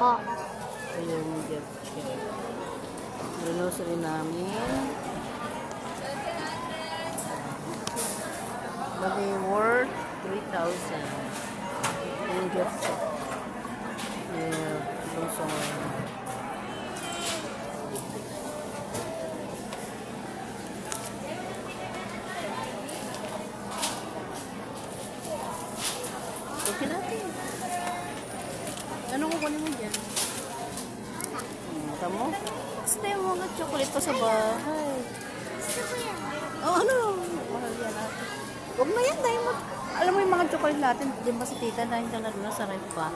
Ha. Ito yung gift check. Grocery namin. Bali worth 3,000. Ito yung gift check. Yeah, Luzon. Okay natin. Anong kukunin mo dyan? Hmm, tamo? Gusto yung mga chocolate pa sa bahay. Gusto ko yan. Oh, ano? Mahal yan natin. Huwag na yan, dahil mo. Alam mo yung mga chocolate natin, di ba si tita, na doon sa ref pa.